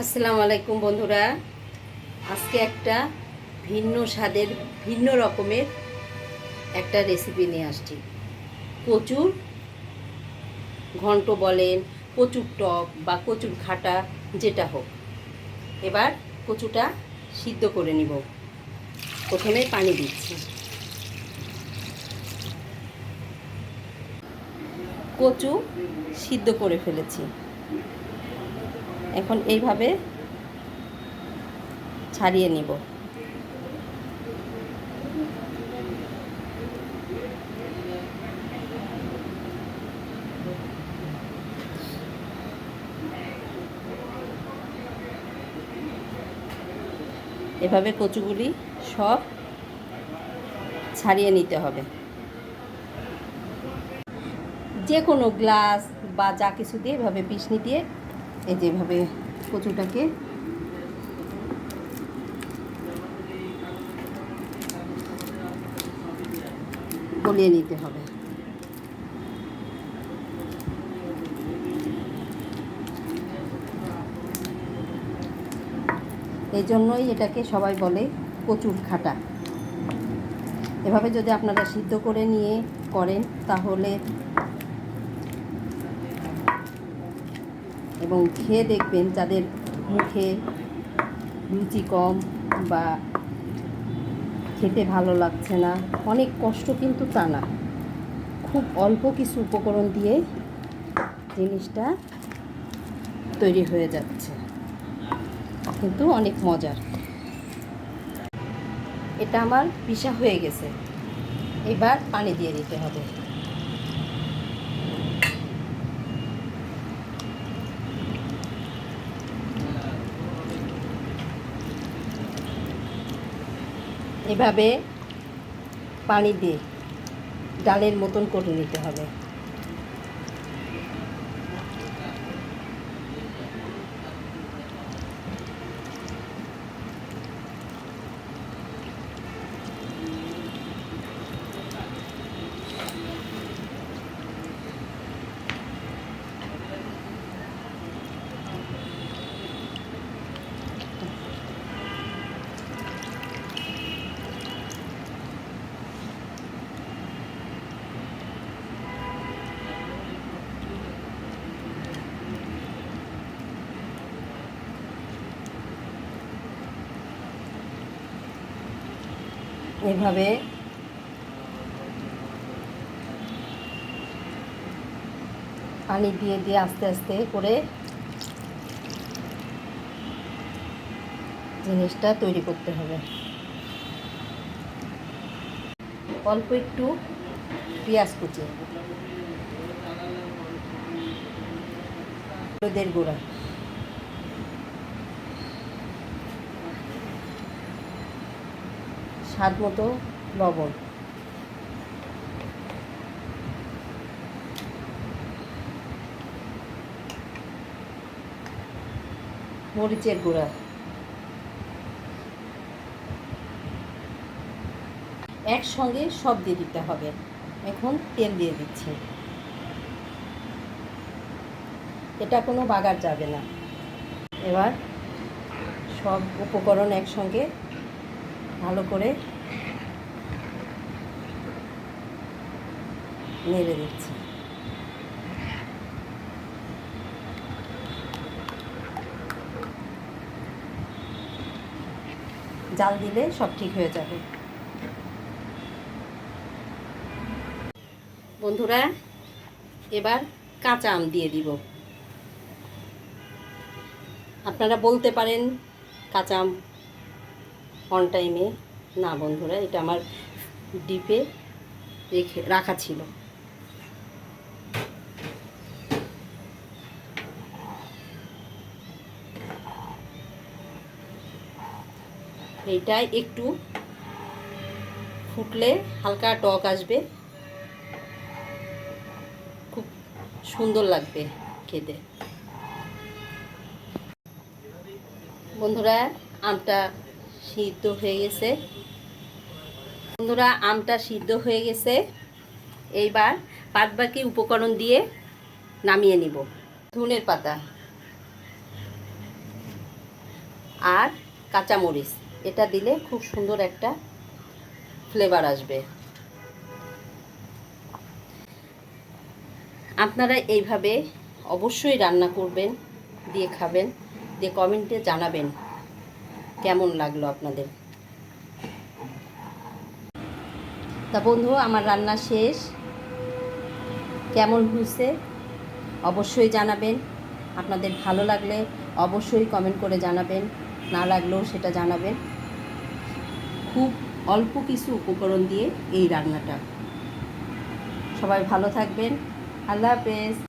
আসসালামু আলাইকুম বন্ধুরা। আজকে একটা ভিন্ন স্বাদের, ভিন্ন রকমের একটা রেসিপি নিয়ে আসছি। কচুর ঘন্ট বলেন, কচুর টক বা কচুর ঘাটা, যেটা হোক। এবার কচুটা সিদ্ধ করে নিব। প্রথমে পানি দিচ্ছি। কচু সিদ্ধ করে ফেলেছি। এখন এইভাবে ছাড়িয়ে নিব। এভাবে কচুগুলি সব ছাড়িয়ে নিতে হবে। যে কোনো গ্লাস বা যা কিছু দিয়ে এভাবে পিসনি দিয়ে এই যেভাবে কচুটাকে। গলিয়ে নিতে হবে। এই জন্যই এটাকে সবাই বলে কচুর খাটা। এভাবে যদি আপনারা সিদ্ধ করে নিয়ে করেন, তাহলে এবং খেয়ে দেখবেন যাদের মুখে রুচি কম বা খেতে ভালো লাগছে না, অনেক কষ্ট কিন্তু তা না। খুব অল্প কিছু উপকরণ দিয়ে জিনিসটা তৈরি হয়ে যাচ্ছে। কিন্তু অনেক মজার। এটা আমার পিসা হয়ে গেছে। এবার পানি দিয়ে দিতে হবে। এভাবে পানি দিয়ে ডালের মতন করে নিতে হবে। এভাবে পানি দিয়ে দিয়ে আস্তে আস্তে করে জিনিসটা তৈরি করতে হবে। অল্প একটু পেঁয়াজ কুচি। হলুদের গুঁড়া। স্বাদ মতো লবণ। মরিচের গুঁড়া। একসঙ্গে সব দিয়ে দিতে হবে। এখন তেল দিয়ে দিচ্ছি। এটা কোনো বাগার যাবে না। এবার সব উপকরণ একসঙ্গে ভালো করে নেড়ে দিচ্ছি। জাল দিলে সব ঠিক হয়ে যাবে। বন্ধুরা, এবার কাঁচা আম দিয়ে দিব। আপনারা বলতে পারেন কাঁচা আম অন টাইমে না বন্ধুরা, এটা আমার ডিপে রেখে, রাখা ছিল। এইটাই একটু ফুটলে হালকা টক আসবে। খুব সুন্দর লাগবে খেতে। বন্ধুরা, আমটা সিদ্ধ হয়ে গেছে। বন্ধুরা, আমটা সিদ্ধ হয়ে গেছে। এইবার বাদ বাকি উপকরণ দিয়ে নামিয়ে নিব। ধনের পাতা আর কাঁচামরিচ, এটা দিলে খুব সুন্দর একটা ফ্লেভার আসবে। আপনারা এইভাবে অবশ্যই রান্না করবেন, দিয়ে খাবেন, দিয়ে কমেন্টে জানাবেন। কেমন লাগল আপনাদের? তা বন্ধু আমার রান্না শেষ। কেমন হয়েছে? অবশ্যই জানাবেন। আপনাদের ভালো লাগলে অবশ্যই কমেন্ট করে জানাবেন। না লাগলেও সেটা জানাবেন। খুব অল্প কিছু উপকরণ দিয়ে এই রান্নাটা। সবাই ভালো থাকবেন। আল্লাহ হাফেজ।